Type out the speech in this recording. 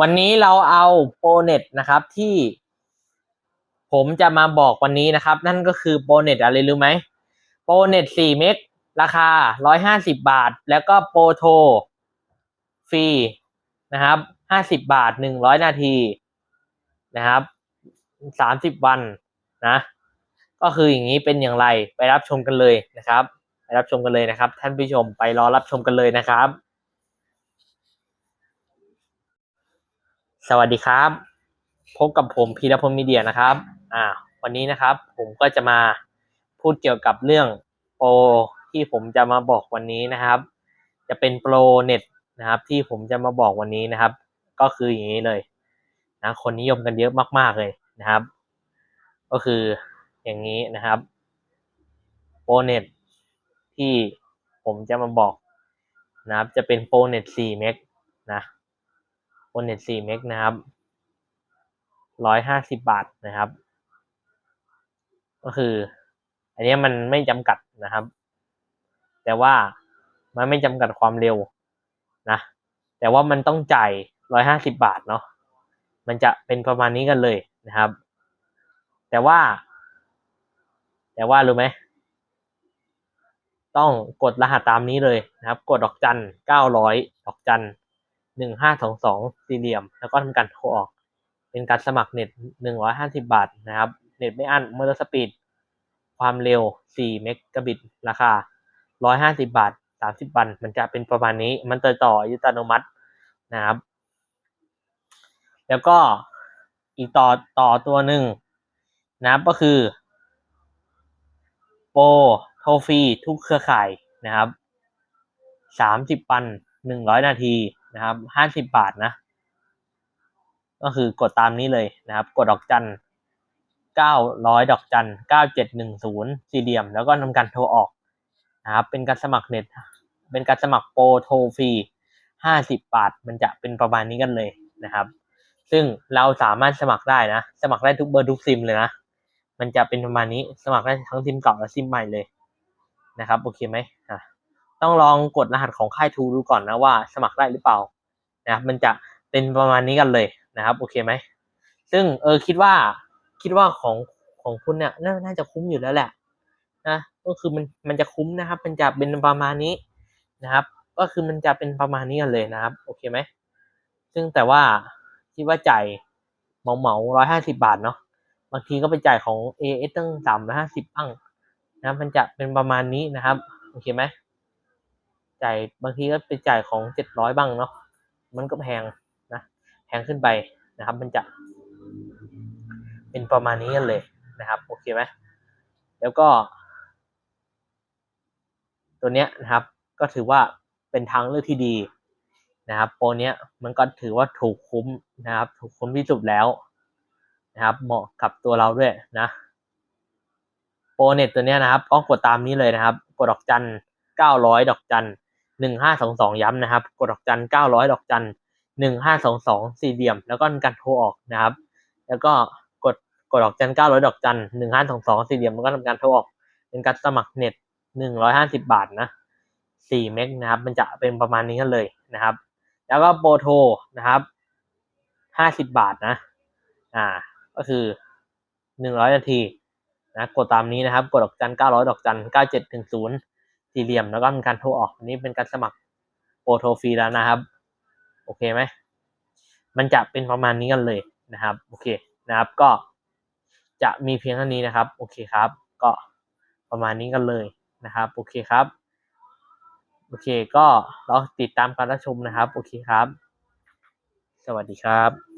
วันนี้เราเอาโปรเน็ตนะครับที่ผมจะมาบอกวันนี้นะครับ นั่นก็คือโปรเน็ตอะไรรู้ไหมโปรเน็ตสี่เมกราคาร้อยหาสิบาท แล้วก็โปรโทรฟรีนะครับห้าสิบาทหนึ่งร้อยนาทีนะครับสามสิบวันนะ ก็คืออย่างนี้เป็นอย่างไรไปรับชมกันเลยนะครับ ไปรับชมกันเลยนะครับ ท่านผู้ชมไปรอรับชมกันเลยนะครับ สวัสดีครับ พบกับผมพีรพลมีเดียนะครับ อ่า วันนี้นะครับ ผมก็จะมาพูดเกี่ยวกับเรื่องโปรที่ผมจะมาบอกวันนี้นะครับ จะเป็นโปรเน็ตนะครับ ที่ผมจะมาบอกวันนี้นะครับ ก็คืออย่างนี้เลยนะคนนิยมกันเยอะมาก ๆเลยนะครับ ก็คืออย่างนี้นะครับโปรเน็ตที่ผมจะมาบอกนะครับ จะเป็นโปรเน็ต4เมกนะ โปรเน็ต4เมกนะครับร้อยห้าสิบบาทนะครับ ก็คือ อันนี้มันไม่จำกัดนะครับ แต่ว่ามันไม่จำกัดความเร็วนะ แต่ว่ามันต้องจ่ายร้อยห้าสิบบาทเนาะ มันจะเป็นประมาณนี้กันเลยนะครับ แต่ว่า แต่ว่ารู้ไหม ต้องกดรหัสตามนี้เลยนะครับ กดดอกจันเก้าร้อยดอกจัน หนึ่งห้าสองสองสี่เหลี่ยม แล้วก็ทำการโทรออก เป็นการสมัครเน็ตหนึ่งร้อยห้าสิบาทนะครับ เน็ตไม่อั้นเมอร์สปีด ความเร็วสี่เมกะบิต ราคาร้อยห้าสิบาทสามสิบวันมันจะเป็นประมาณนี้ มันต่อต่ออัตโนมัตินะครับ แล้วก็อีกต่อต่อตัวหนึ่งนะครับก็คือโปรโทรฟรีทุกเครือข่ายนะครับสามสิบวันหนึ่งร้อยนาที นะครับห้าสิบบาทนะ ก็คือกดตามนี้เลยนะครับ กดดอกจันเก้าร้อยดอกจันเก้าเจ็ดหนึ่งศูนย์สี่เหลี่ยม แล้วก็ทำการโทรออกนะครับ เป็นการสมัครเน็ต เป็นการสมัครโปรโทรฟรีห้าสิบบาท มันจะเป็นประมาณนี้กันเลยนะครับ ซึ่งเราสามารถสมัครได้นะ สมัครได้ทุกเบอร์ทุกซิมเลยนะ มันจะเป็นประมาณนี้ สมัครได้ทั้งซิมเก่าและซิมใหม่เลยนะครับ โอเคไหม ต้องลองกดรหัสของค่ายทูดูก่อนนะว่าสมัครได้หรือเปล่านะครับมันจะเป็นประมาณนี้กันเลยนะครับ โอเคไหม ซึ่งเออคิดว่าคิดว่าของของคุณเนี่ยน,น่าจะคุ้มอยู่แล้วแหละนะก็คือมันมันจะคุ้มนะครับ มันจะเป็นประมาณนี้นะครับ ก็คือมันจะเป็นประมาณนี้กันเลยนะครับ โอเคไหม ซึ่งแต่ว่าคิดว่าจ่ายเหมาเหมาร้อยห้าสิบาทเนาะบางทีก็ไปจ่ายของ a อตั้งสามร้อยห้าสิบอั้งนะมันจะเป็นประมาณนี้นะครับ โอเคไหม จ่ายบางทีก็ไปจ่ายของเจ็ดร้อยบ้างเนาะมันก็แพงนะแพงขึ้นไปนะครับ มันจะ เป็นประมาณนี้กันเลยนะครับโอเคไหมแล้วก็ ตัวเนี้ยนะครับ ก็ถือว่าเป็นทางเลือกที่ดีนะครับโปรเนี้ยมันก็ถือว่าถูกคุ้มนะครับ ถูกคุ้มที่สุดแล้วนะครับ เหมาะกับตัวเราด้วยนะโปรเน็ตตัวเนี้ยนะครับก็กดตามนี้เลยนะครับ กดดอกจันเก้าร้อยดอกจัน หนึ่งห้าสองสองย้ำนะครับ กดดอกจันเก้าร้อยดอกจันหนึ่งห้าสองสองสี่เหลี่ยม แล้วก็การโทรออกนะครับ แล้วก็กดกดดอกจันเก้าร้อยดอกจันหนึ่งห้าสองสองสี่เหลี่ยมแล้วก็ทำการโทรออก เป็นการสมัครเน็ตหนึ่งร้อยห้าสิบาทนะสี่เมกนะครับ มันจะเป็นประมาณนี้กันเลยนะครับ แล้วก็โปรโทรนะครับห้าสิบาทนะ อ่า ก็คือหนึ่งร้อยนาทีนะ กดตามนี้นะครับ กดดอกจันเก้าร้อยดอกจันเก้าเจ็ดถึงศูนย์ สี่เหลี่ยมแล้วก็ทำการโทรออกอันนี้เป็นการสมัครโปรโทรฟรีแล้วนะครับ โอเคไหมมันจะเป็นประมาณนี้กันเลยนะครับ โอเคนะครับก็จะมีเพียงเท่านี้นะครับ โอเคครับ ก็ประมาณนี้กันเลยนะครับ โอเคครับ โอเคก็เราติดตามการรับชมนะครับ โอเคครับ สวัสดีครับ